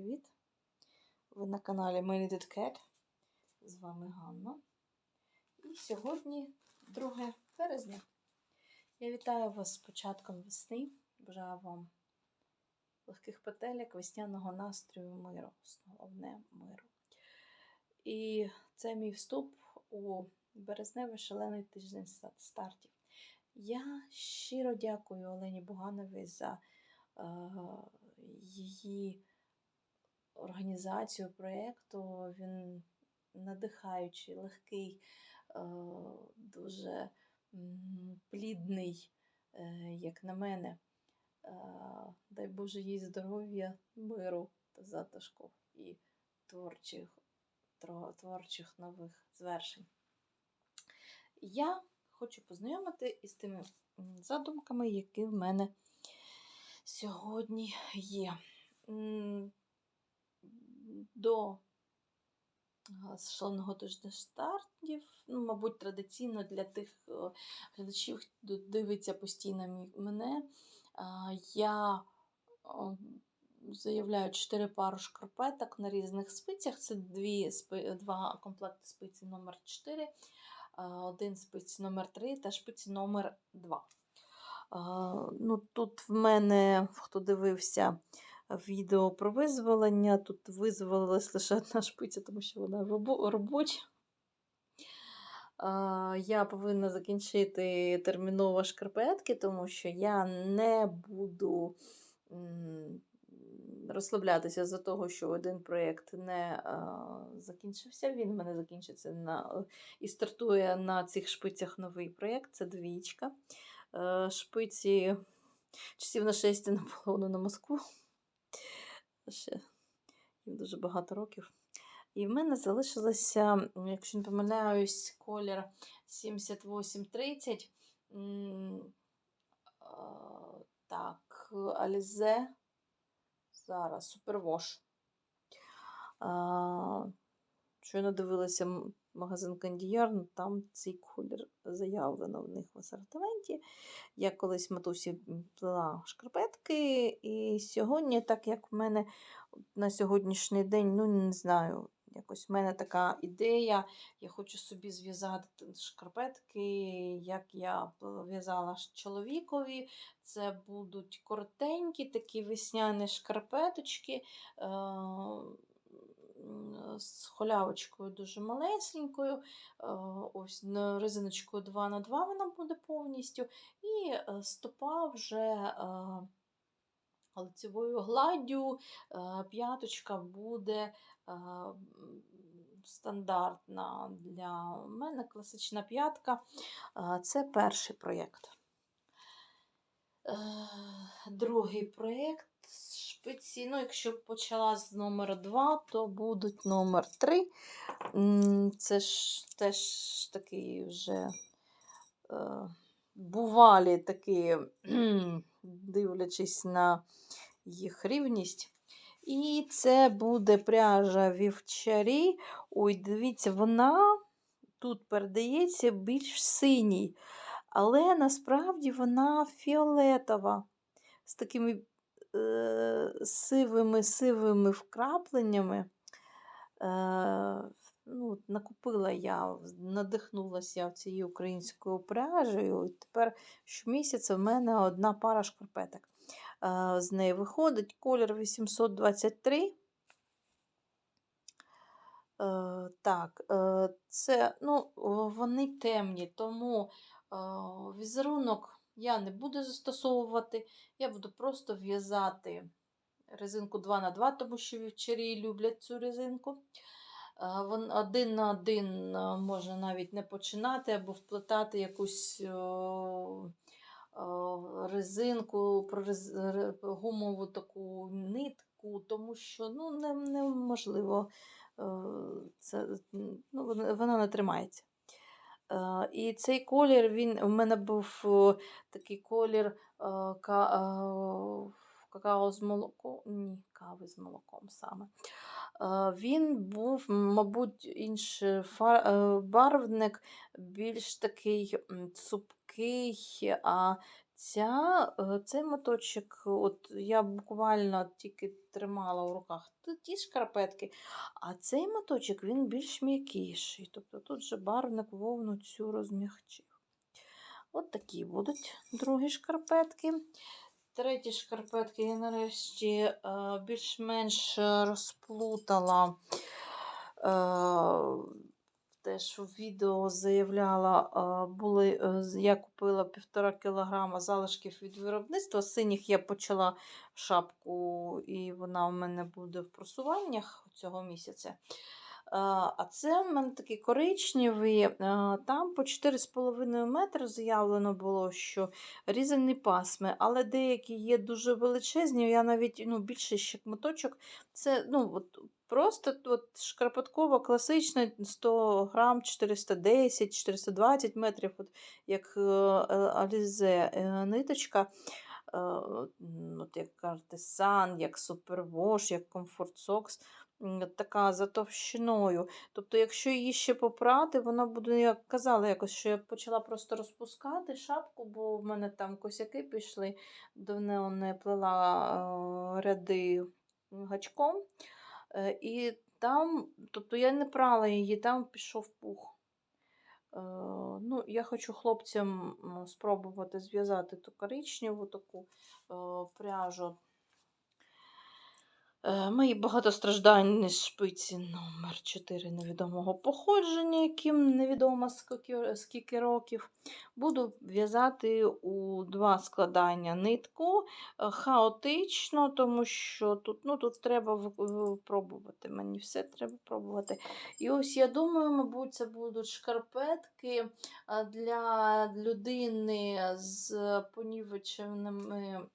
привіт! Ви на каналі Melted Cat. З вами Ганна. І сьогодні 2 березня. Я вітаю вас з початком весни. Бажаю вам легких петелек, весняного настрою, миру, головне миру. І це мій вступ у березневий шалений тиждень стартів. Я щиро дякую Олені Бугановій за е, її організацію проєкту. Він надихаючий, легкий, е, дуже плідний, е, як на мене. Е, Дай Боже їй здоров'я, миру та затишку і творчих, творчих нових звершень. Я хочу познайомити із тими задумками, які в мене сьогодні є. До шаленого тижня стартів, ну, мабуть, традиційно для тих е, глядачів, хто дивиться постійно мене, я заявляю 4 пару шкарпеток на різних спицях. Це дві, два комплекти спиці номер 4 один спиці номер 3 та шпиці номер 2. Ну, тут в мене, хто дивився відео про визволення, тут визволилась лише одна шпиця, тому що вона робоча. Я повинна закінчити терміново шкарпетки, тому що я не буду розслаблятися за того, що один проєкт не закінчився. Він в мене закінчиться на, і стартує на цих шпицях новий проєкт. Це двічка. Е, Шпиці часів на 6 наполовину на Москву. Ще дуже багато років. І в мене залишилося, якщо не помиляюсь, колір 7830. М, Так, Alize. Зараз Супервош. Щойно дивилася магазин Кандіяр, ну, там цей колір заявлено в них в асортименті. Я колись матусі плела шкарпетки, і сьогодні, так як в мене на сьогоднішній день, ну не знаю, якось в мене така ідея. Я хочу собі зв'язати шкарпетки, як я в'язала чоловікові. Це будуть коротенькі, такі весняні шкарпеточки. е, З холявочкою дуже малесенькою, ось резиночкою 2 на 2 вона буде повністю, і е, стопа вже лицевою гладдю, п'яточка буде стандартна для мене класична п'ятка. Це перший проєкт. Е, Другий проєкт шпиці. Ну, якщо почала з номера 2, то будуть номер 3. Це ж теж такий вже е, бувалі такі, дивлячись на їх рівність. І це буде пряжа вівчарі. Ой, дивіться, вона тут передається більш синій, але насправді вона фіолетова з такими е, сивими сивими вкрапленнями. Е, ну, накупила я, надихнулася цією українською пряжею. І тепер щомісяця в мене одна пара шкарпеток. Е, з неї виходить колір 823. Е, так, е, це, ну, вони темні, тому е, візерунок я не буду застосовувати. Я буду просто в'язати резинку 2 на 2 тому що вівчарі люблять цю резинку. Е, один на один е, можна навіть не починати або вплетати якусь о, резинку, гумову таку нитку, тому що ну, неможливо. е, Це, ну, вона не тримається. Е, І цей колір, він, в мене був е, такий колір е, ка, какао з молоком, ні, кави з молоком саме. Він був, мабуть, інший барвник, більш такий цупкий. А ця, е, цей моточок, от я буквально тільки тримала у руках ті шкарпетки, а цей моточок він більш м'якіший. Тобто тут же барвник вовну цю розмягчив. От такі будуть другі шкарпетки. Треті шкарпетки я нарешті е, більш-менш е, розплутала. Теж у відео заявляла, були, е, я купила півтора кілограма залишків від виробництва. Синіх я почала шапку, і вона у мене буде в просуваннях цього місяця. А це в мене такі коричневі. е, Там по 4,5 метри заявлено було, що різані пасми, але деякі є дуже величезні. Я навіть ну, більше ще моточок. Це ну, от, просто от, шкарпеткова, класична 100 грам, 410, 420 метрів, от, як е, е, е, ниточка. Е, От як Артесан, як Супервош, як Socks, м, така за товщиною. Тобто, якщо її ще попрати, вона буде, як казала, якось, що я почала просто розпускати шапку, бо в мене там косяки пішли, давно не плела е, ряди гачком. Е, І там, тобто я не прала її, там пішов пух. Е, Ну, я хочу хлопцям спробувати зв'язати ту коричневу таку пряжу. Е, Мої багатостраждальні шпиці номер 4 невідомого походження, яким невідомо скільки, років. Буду в'язати у два складання нитку е, хаотично, тому що тут, ну, тут треба в- в- пробувати. Мені все треба пробувати. І ось я думаю, мабуть, це будуть шкарпетки для людини з понівеченими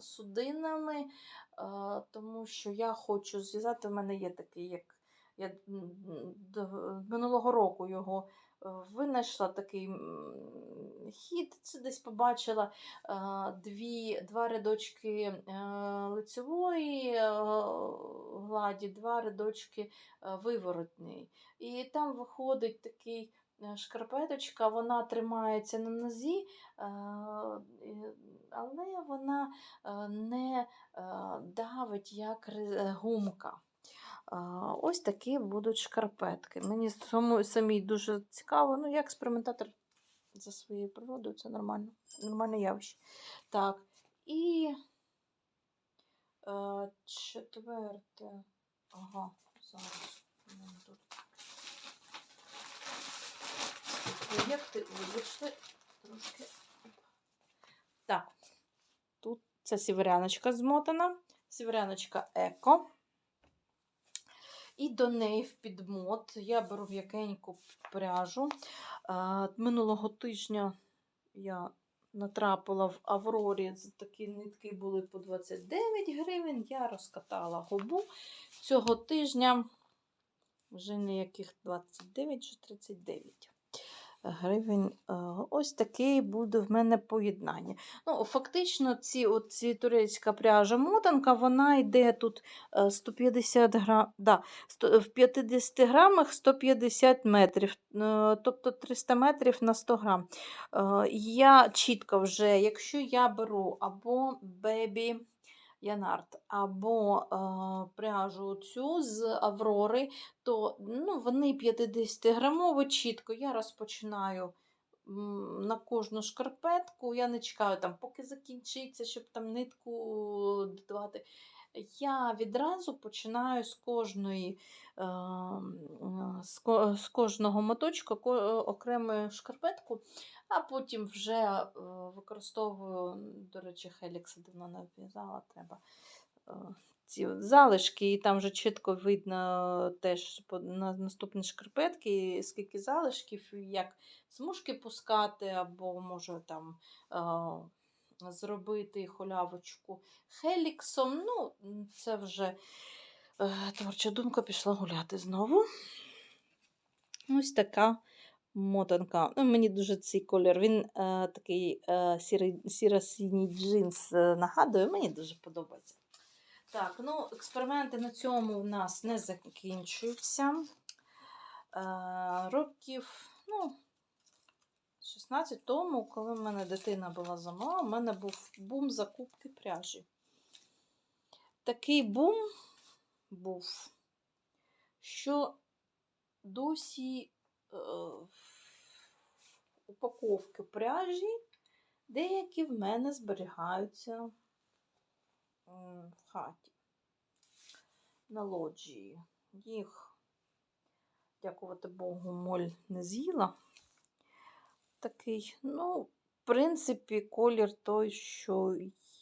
судинами. Тому що я хочу зв'язати, в мене є такий, як я минулого року його е, винайшла такий хід, це десь побачила е, дві, два рядочки е, лицевої гладі, два рядочки виворотної. І там виходить такий шкарпеточка, вона тримається на нозі, е, але вона е, не е, давить як гумка. Е, Ось такі будуть шкарпетки. Мені самій дуже цікаво, ну, я експериментатор за своєю природою, це нормально, нормальне явище. Так, і е, четверте. Ага, зараз. у мене тут Проєкти, вибачте, трошки. Так, тут це сіверяночка змотана, сіверяночка еко. І до неї в підмот я беру м'якеньку пряжу. Минулого тижня я натрапила в Аврорі, такі нитки були по 29 гривень. Я розкатала губу. Цього тижня вже ніяких 29, вже 39 гривень. Е, Ось таке буде в мене поєднання. Ну, Фактично, ці, ці турецька пряжа мотанка, вона йде тут е, 150 грам, да, в 50 грамах 150 метрів, е, тобто 300 метрів на 100 грам. Е, Я чітко вже, якщо я беру або бебі Янард, або е, пряжу цю з Аврори, то ну, вони 50-грамові чітко. Я розпочинаю на кожну шкарпетку. Я не чекаю, там, поки закінчиться, щоб там нитку додавати. Я відразу починаю з кожної, е, з, кожного моточка окрему шкарпетку, а потім вже е, використовую, до речі, Хелікса давно не в'язала, треба е, ці залишки, і там вже чітко видно теж на наступні шкарпетки, скільки залишків, як смужки пускати, або може там зробити холявочку хеліксом. Ну, це вже е, творча думка пішла гуляти знову. Ось така мотанка. Ну, мені дуже цей колір. Він е, такий е, сіро-синій джинс е, нагадує, мені дуже подобається. Так, ну, експерименти на цьому у нас не закінчуються. Е, років, ну, 16 тому, коли в мене дитина була замала, у мене був бум закупки пряжі. Такий бум був, що досі е, упаковки пряжі, деякі в мене зберігаються в хаті на лоджії. Їх, дякувати Богу, моль не з'їла. Такий, ну, в принципі, колір той, що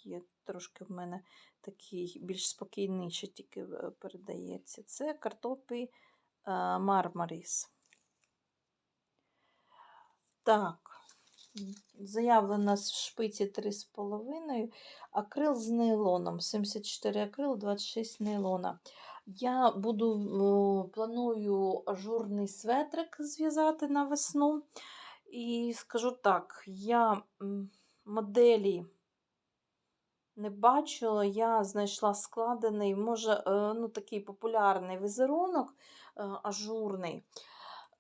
є. Трошки в мене такий більш спокійний, тільки е, передається. Це картопі е, Мармаріс. Так, заявлена з шпиці 3,5, акрил з нейлоном. 74 акрил, 26 нейлона. Я буду планую ажурний светрик зв'язати на весну. І скажу так, я моделі не бачила, я знайшла складений, може, е, ну, такий популярний візерунок е, ажурний.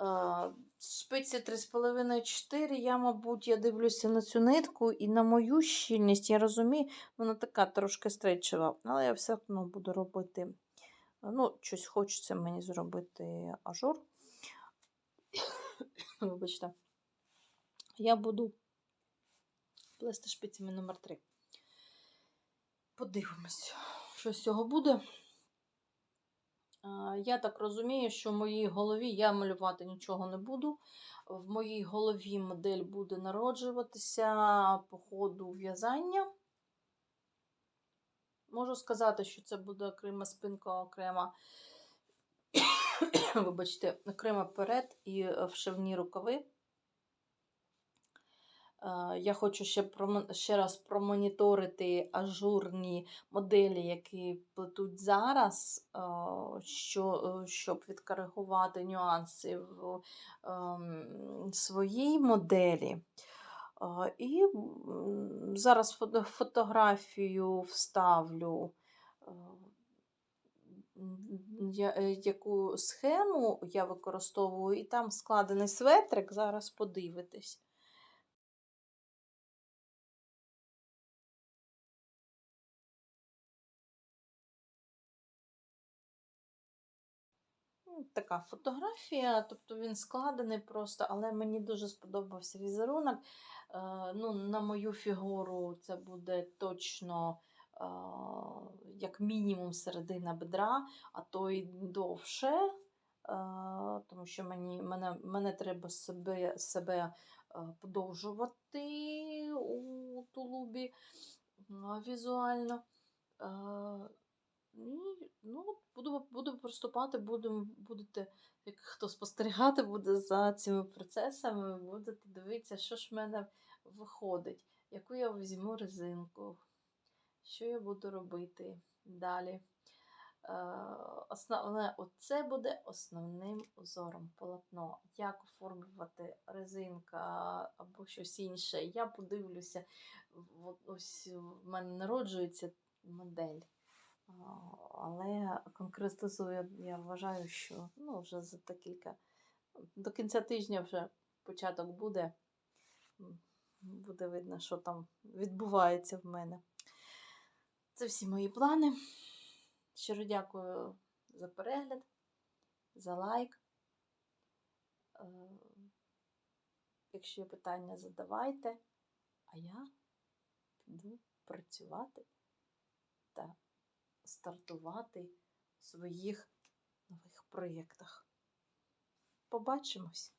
Е, Шпиці 3,5-4. Я, мабуть, я дивлюся на цю нитку і на мою щільність, я розумію, вона така трошки стрейчева, але я все одно буду робити. е, Ну, щось хочеться мені зробити ажур. Вибачте. Я буду плести шпицями номер 3. Подивимось, що з цього буде. Я так розумію, що в моїй голові я малювати нічого не буду. В моїй голові модель буде народжуватися по ходу в'язання. Можу сказати, що це буде окрема спинка, окрема, вибачте, окремо перед і вшивні рукави. Е, Я хочу ще, ще раз промоніторити ажурні моделі, які плетуть зараз, е, що, е, щоб відкоригувати нюанси в ем, своїй моделі. І зараз фотографію вставлю, яку схему я використовую, і там складений светрик, зараз подивитесь. Така фотографія, тобто він складений просто, але мені дуже сподобався візерунок. Е, ну, на мою фігуру це буде точно е, як мінімум середина бедра, а то й довше, е, тому що мені, мене, мене треба себе, себе подовжувати у тулубі е, візуально. Ну, буду, буду приступати, буду, будете, як хто спостерігати буде за цими процесами, будете дивитися, що ж в мене виходить, яку я візьму резинку, що я буду робити далі. Е, Основне, оце буде основним узором полотно. Як оформлювати резинка або щось інше. Я подивлюся, ось в мене народжується модель. Але конкретизую, я вважаю, що ну, вже за декілька. До кінця тижня вже початок буде. Буде видно, що там відбувається в мене. Це всі мої плани. Щиро дякую за перегляд, за лайк. Е, Якщо є питання, задавайте. А я піду працювати та стартувати в своїх нових проєктах. Побачимось!